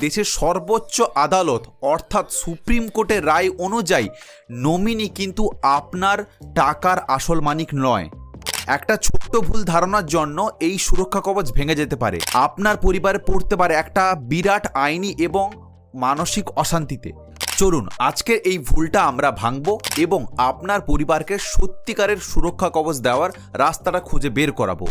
দেশের সর্বোচ্চ আদালত, অর্থাৎ সুপ্রিম কোর্টের রায় অনুযায়ী নমিনি কিন্তু আপনার টাকার আসল মালিক নয়। একটা ছোট্ট ভুল ধারণার জন্য এই সুরক্ষা কবচ ভেঙে যেতে পারে। আপনার পরিবারে পড়তে পারে একটা বিরাট আইনি এবং মানসিক অশান্তিতে। চলুন, আজকের এই ভুলটা আমরা ভাঙব এবং আপনার পরিবারকে সত্যিকারের সুরক্ষা কবচ দেওয়ার রাস্তাটা খুঁজে বের করাবো।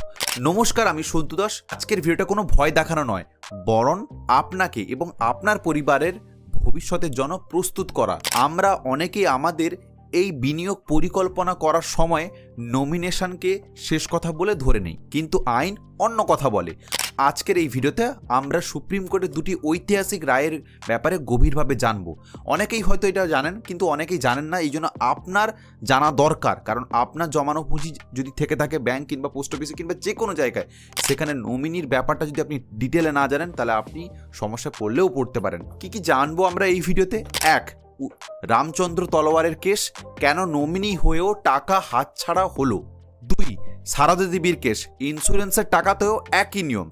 নমস্কার, আমি সন্তু দাস। আজকের ভিডিওটা কোনো ভয় দেখানো নয়, বরং আপনাকে এবং আপনার পরিবারের ভবিষ্যতের জন্য প্রস্তুত করা। আমরা অনেকেই আমাদের এই বিনিয়োগ পরিকল্পনা করার সময় নমিনেশনকে শেষ কথা বলে ধরে নেই। কিন্তু আইন অন্য কথা বলে। আজকের এই ভিডিওতে আমরা সুপ্রিম কোর্টের দুটি ঐতিহাসিক রায়ের ব্যাপারে গভীরভাবে জানব। অনেকেই হয়তো এটা জানেন, কিন্তু অনেকেই জানেন না এই জন্য আপনার জানা দরকার। কারণ আপনার জমানো পুঁজি যদি থেকে থাকে ব্যাংক কিংবা পোস্ট অফিসে কিংবা যে কোনো জায়গায়, সেখানে নমিনির ব্যাপারটা যদি আপনি ডিটেলে না জানেন, তাহলে আপনি সমস্যায় পড়লেও পড়তে পারেন। কি কি জানব আমরা এই ভিডিওতে? এক রামচন্দ্র তলোয়ারের কেস, কেন নমিনি হয়েও টাকা হাতছাড়া হলো? দুই, সারদা দেবীর কেস ইন্স্যুরেন্সের টাকাতেও একই নিয়ম।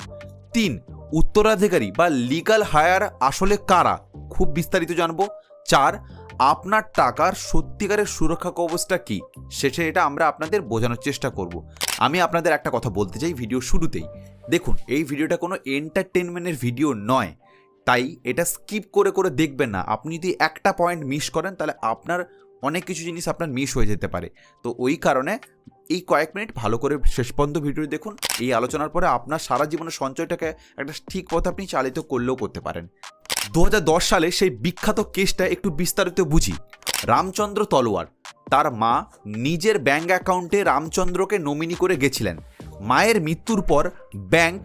তিন, উত্তরাধিকারী বা লিগাল হায়ার আসলে কারা? খুব বিস্তারিত জানব। চার, আপনার টাকার সত্যিকারের সুরক্ষা কবচটা কি? শেষে এটা আমরা আপনাদের বোঝানোর চেষ্টা করব। আমি আপনাদের একটা কথা বলতে চাই ভিডিও শুরুতেই। দেখুন, এই ভিডিওটা কোনো এন্টারটেনমেন্টের ভিডিও নয়। তাই এটা স্কিপ করে করে দেখবেন না। আপনি যদি একটা পয়েন্ট মিস করেন, তাহলে আপনার অনেক কিছু জিনিস আপনার মিস হয়ে যেতে পারে। তো ওই কারণে এই কয়েক মিনিট ভালো করে শেষ পর্যন্ত ভিডিও দেখুন। এই আলোচনার পরে আপনার সারা জীবনের সঞ্চয়টাকে একটা ঠিক পথে আপনি চালিত করলেও করতে পারেন। দু হাজার দশ সালে সেই বিখ্যাত কেসটা একটু বিস্তারিত বুঝি। রামচন্দ্র তলোয়ার, তার মা নিজের ব্যাঙ্ক অ্যাকাউন্টে রামচন্দ্রকে নমিনি করে গেছিলেন। মায়ের মৃত্যুর পর ব্যাংক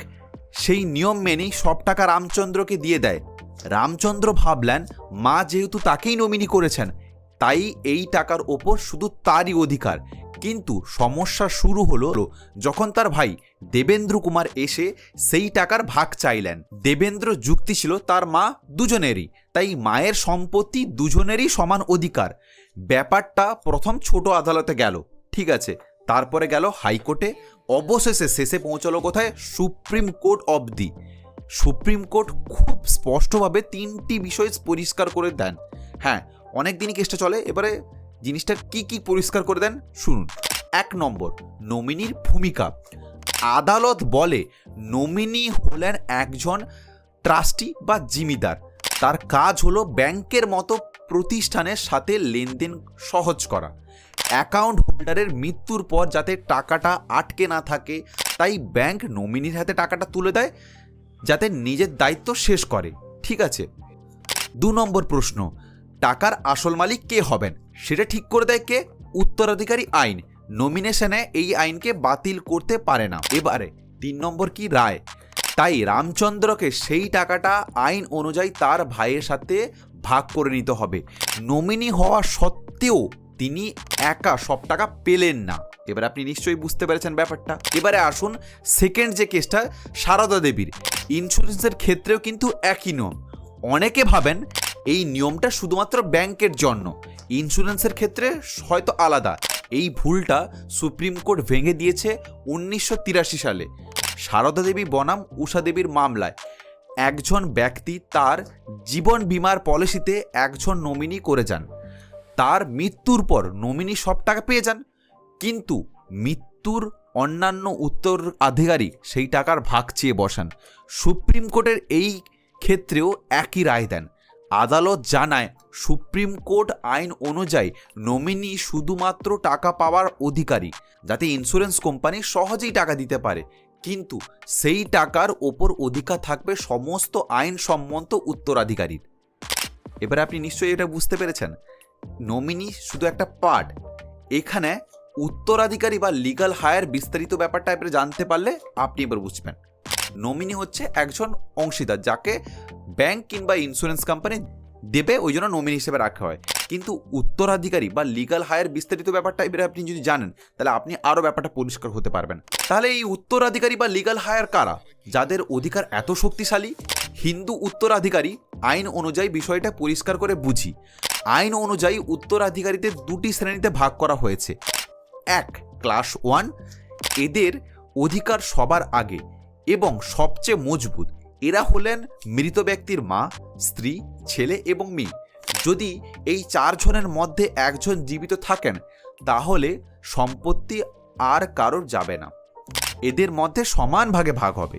সেই নিয়ম মেনেই সব টাকা রামচন্দ্রকে দিয়ে দেয়। রামচন্দ্র ভাবলেন, মা যেহেতু তাকেই নমিনি করেছেন, তাই এই টাকার ওপর শুধু তারই অধিকার। কিন্তু সমস্যা শুরু হলো যখন তার ভাই দেবেন্দ্র কুমার এসে সেই টাকার ভাগ চাইলেন। দেবেন্দ্র যুক্তি ছিল, তার মা দুজনেরই, তাই মায়ের সম্পত্তি দুজনেরই সমান অধিকার। ব্যাপারটা প্রথম ছোট আদালতে গেল। ঠিক আছে তারপরে গেল হাইকোর্টে অবশেষে শেষে পৌঁছালো কোথায়? সুপ্রিম কোর্ট অবধি সুপ্রিম কোর্ট খুব স্পষ্টভাবে তিনটি বিষয় পরিষ্কার করে দেন। হ্যাঁ অনেক দিনই কেসটা চলে। এবারে জিনিসটা কি কি পরিষ্কার করে দেন? শুনুন। এক নম্বর, নমিনির ভূমিকা। আদালত বলে নমিনি হলেন একজন ট্রাস্টি বা জিমিদার। তার কাজ হলো ব্যাংকের মতো প্রতিষ্ঠানের সাথে লেনদেন সহজ করা। অ্যাকাউন্ট হোল্ডারের মৃত্যুর পর যাতে টাকাটা আটকে না থাকে, তাই ব্যাংক নমিনির হাতে টাকাটা তুলে দেয়, যাতে নিজের দায়িত্ব শেষ করে। ঠিক আছে? দু নম্বর প্রশ্ন, টাকার আসল মালিক কে হবেন? সেটা ঠিক করে দেয় কে? উত্তরাধিকারী আইন। নমিনেশনে এই আইনকে বাতিল করতে পারে না। এবারে, তিন নম্বর কি রায়? তাই রামচন্দ্রকে সেই টাকাটা আইন অনুযায়ী তার ভাইয়ের সাথে ভাগ করে নিতে হবে। নমিনি হওয়া সত্ত্বেও তিনি একা সব টাকা পেলেন না। এবার আপনি নিশ্চয়ই বুঝতে পেরেছেন ব্যাপারটা। এবারে আসুন সেকেন্ড যে কেসটা সারদা দেবীর। ইন্স্যুরেন্সের ক্ষেত্রেও কিন্তু একই নিয়ম। অনেকে ভাবেন এই নিয়মটা শুধুমাত্র ব্যাংকের জন্য। ইন্স্যুরেন্সের ক্ষেত্রে হয়তো আলাদা। এই ভুলটা সুপ্রিম কোর্ট ভেঙে দিয়েছে উনিশশো তিরাশি সালে। সারদা দেবী বনাম উষা দেবীর মামলায়। একজন ব্যক্তি তার জীবন বীমার পলিসিতে একজন নমিনি করে যান। তার মৃত্যুর পর নমিনি সব টাকা পেয়ে যান। কিন্তু মৃত্যুর অন্যান্য উত্তরাধিকারী সেই টাকার ভাগ চেয়ে বসান। সুপ্রিম কোর্টের এই ক্ষেত্রেও একই রায় দেন। আদালত জানায়, সুপ্রিম কোর্ট আইন অনুযায়ী নমিনি শুধুমাত্র টাকা পাওয়ার অধিকারী, যাতে ইন্স্যুরেন্স কোম্পানি সহজেই টাকা দিতে পারে। কিন্তু সেই টাকার ওপর অধিকার থাকবে সমস্ত আইন সম্মত উত্তরাধিকারীর। এবার আপনি নিশ্চয়ই এটা বুঝতে পেরেছেন। নমিনি শুধু একটা পার্ট এখানে উত্তরাধিকারী বা লিগাল হায়ার বিস্তারিত ব্যাপারটা এবারে জানতে পারলে আপনি এবার বুঝবেন। নমিনি হচ্ছে একজন অংশীদার যাকে ব্যাংক কিংবা ইন্স্যুরেন্স কোম্পানি দেবে, ওই জন্য নমিনি হিসেবে রাখা হয়। কিন্তু উত্তরাধিকারী বা লিগাল হায়ার বিস্তারিত ব্যাপারটা এবারে আপনি যদি জানেন, তাহলে আপনি আরও ব্যাপারটা পরিষ্কার হতে পারবেন। তাহলে এই উত্তরাধিকারী বা লিগাল হায়ার কারা? যাদের অধিকার এত শক্তিশালী, হিন্দু উত্তরাধিকারী, আইন অনুযায়ী বিষয়টা পরিষ্কার করে বুঝি। আইন অনুযায়ী উত্তরাধিকারীদের দুটি শ্রেণীতে ভাগ করা হয়েছে। এক, ক্লাস ওয়ান, এদের অধিকার সবার আগে এবং সবচেয়ে মজবুত। এরা হলেন মৃত ব্যক্তির মা, স্ত্রী, ছেলে এবং মেয়ে। যদি এই চারজনের মধ্যে একজন জীবিত থাকেন, তাহলে সম্পত্তি আর কারোর যাবে না। এদের মধ্যে সমান ভাগে ভাগ হবে।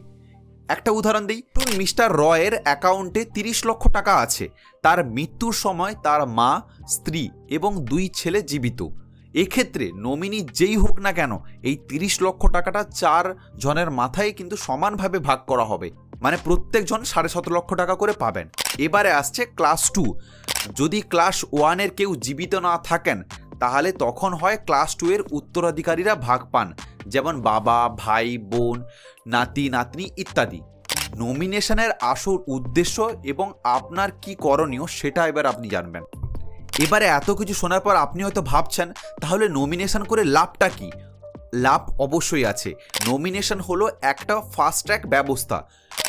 একটা উদাহরণ দিই। মিস্টার রয়ের অ্যাকাউন্টে তিরিশ লক্ষ টাকা আছে। তার মৃত্যুর সময় তার মা, স্ত্রী এবং দুই ছেলে জীবিত। এক্ষেত্রে নমিনি যেই হোক না কেন, এই তিরিশ লক্ষ টাকাটা চার জনের মাথায় কিন্তু সমানভাবে ভাগ করা হবে। মানে প্রত্যেকজন সাড়ে সতেরো লক্ষ টাকা করে পাবেন। এবারে আসছে ক্লাস টু। যদি ক্লাস ওয়ানের কেউ জীবিত না থাকেন, তাহলে তখন হয় ক্লাস টু এর উত্তরাধিকারীরা ভাগ পান। যেমন বাবা, ভাই, বোন, নাতি, নাতনি ইত্যাদি। নমিনেশনের আসল উদ্দেশ্য এবং আপনার কি করণীয় সেটা এবার আপনি জানবেন। এবারে এত কিছু শোনার পর আপনি হয়তো ভাবছেন, তাহলে নমিনেশন করে লাভটা কি? লাভ অবশ্যই আছে। নমিনেশন হলো একটা ফাস্ট ট্র্যাক ব্যবস্থা।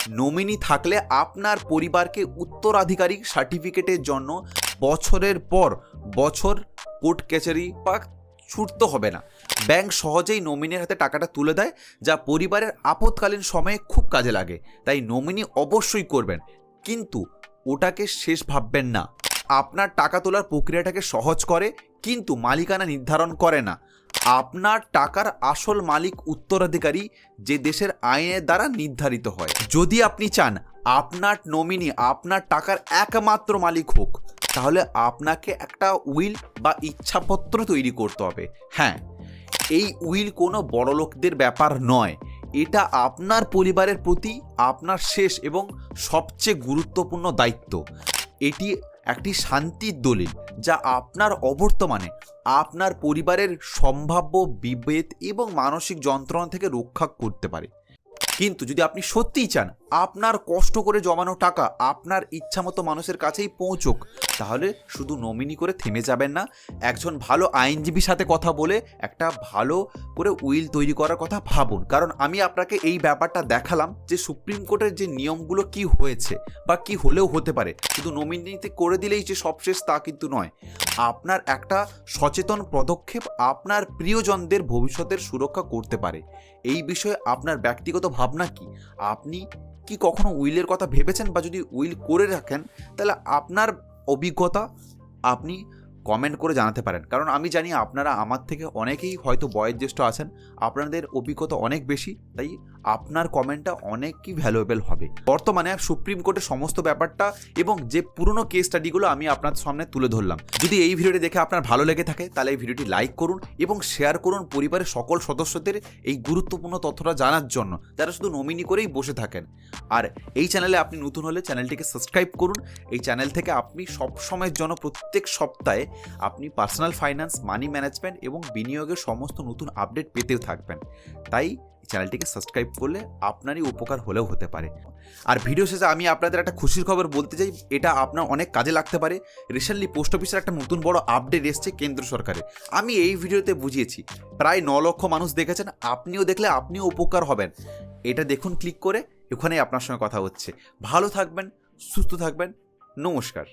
নমিনি থাকলে আপনার পরিবারকে উত্তরাধিকারী সার্টিফিকেটের জন্য বছরের পর বছর কোর্ট কাছারি বা ছুটতে হবে না। ব্যাংক সহজেই নমিনির হাতে টাকাটা তুলে দেয়, যা পরিবারের আপৎকালীন সময়ে খুব কাজে লাগে। তাই নমিনি অবশ্যই করবেন। কিন্তু ওটাকে শেষ ভাববেন না। আপনার টাকা তোলার প্রক্রিয়াটাকে সহজ করে, কিন্তু মালিকানা নির্ধারণ করে না। আপনার টাকার আসল মালিক উত্তরাধিকারী, যে দেশের আইনের দ্বারা নির্ধারিত হয়। যদি আপনি চান আপনার নমিনি আপনার টাকার একমাত্র মালিক হোক তাহলে আপনাকে একটা উইল বা ইচ্ছাপত্র তৈরি করতে হবে। হ্যাঁ এই উইল কোনো বড়লোকদের ব্যাপার নয়। এটা আপনার পরিবারের প্রতি আপনার শেষ এবং সবচেয়ে গুরুত্বপূর্ণ দায়িত্ব। এটি একটি শান্তির দলিল যা আপনার অবর্তমানে আপনার পরিবারের সম্ভাব্য বিভেদ এবং মানসিক যন্ত্রণা থেকে রক্ষা করতে পারে। কিন্তু যদি আপনি সত্যিই চান আপনার কষ্ট করে জমানো টাকা আপনার ইচ্ছামতো মানুষের কাছেই পৌঁছুক। তাহলে শুধু নমিনি করে থেমে যাবেন না, একজন ভালো আইনজীবীর সাথে কথা বলে একটা ভালো করে উইল তৈরি করার কথা ভাবুন। কারণ আমি আপনাকে এই ব্যাপারটা দেখালাম যে সুপ্রিম কোর্টের যে নিয়মগুলো কি হয়েছে বা কি হলেও হতে পারে, শুধু নমিনিতে করে দিলেই যে সবশেষ তা কিন্তু নয়। আপনার একটা সচেতন পদক্ষেপ আপনার প্রিয়জনদের ভবিষ্যতের সুরক্ষা করতে পারে। এই বিষয়ে আপনার ব্যক্তিগত ভাবনা কি? আপনি কি কখনো উইলের কথা ভেবেছেন বা যদি উইল করে রাখেন তাহলে আপনার অভিজ্ঞতা আপনি কমেন্ট করে জানাতে পারেন। কারণ আমি জানি আপনারা আমার থেকে অনেকেই হয়তো বয়োজ্যেষ্ঠ আছেন, আপনাদের অভিজ্ঞতা অনেক বেশি, তাই আপনার কমেন্টটা অনেকই ভ্যালুয়েবল হবে। বর্তমানে সুপ্রিম কোর্টের সমস্ত ব্যাপারটা এবং যে পুরনো কেস স্টাডিগুলো আমি আপনার সামনে তুলে ধরলাম। যদি এই ভিডিওটি দেখে আপনার ভালো লেগে থাকে, তাহলে এই ভিডিওটি লাইক করুন এবং শেয়ার করুন পরিবারের সকল সদস্যদের এই গুরুত্বপূর্ণ তথ্যটা জানার জন্য, যারা শুধু নমিনি করেই বসে থাকেন। আর এই চ্যানেলে আপনি নতুন হলে চ্যানেলটিকে সাবস্ক্রাইব করুন। এই চ্যানেল থেকে আপনি সব সময়ের জন্য প্রত্যেক সপ্তাহে আপনি পার্সোনাল ফাইন্যান্স মানি ম্যানেজমেন্ট এবং বিনিয়োগের সমস্ত নতুন আপডেট পেতেও থাকবেন। তাই চ্যানেলটিকে সাবস্ক্রাইব করলে আপনারই উপকার হলেও হতে পারে। আর ভিডিও শেষে আমি আপনাদের একটা খুশির খবর বলতে চাই, এটা আপনার অনেক কাজে লাগতে পারে। রিসেন্টলি পোস্ট অফিসের একটা নতুন বড় আপডেট এসছে কেন্দ্র সরকারে আমি এই ভিডিওতে বুঝিয়েছি, প্রায় ন লক্ষ মানুষ দেখেছেন, আপনিও দেখলে আপনিও উপকার হবেন। এটা দেখুন ক্লিক করে ওখানেই আপনার সঙ্গে কথা হচ্ছে। ভালো থাকবেন, সুস্থ থাকবেন, নমস্কার।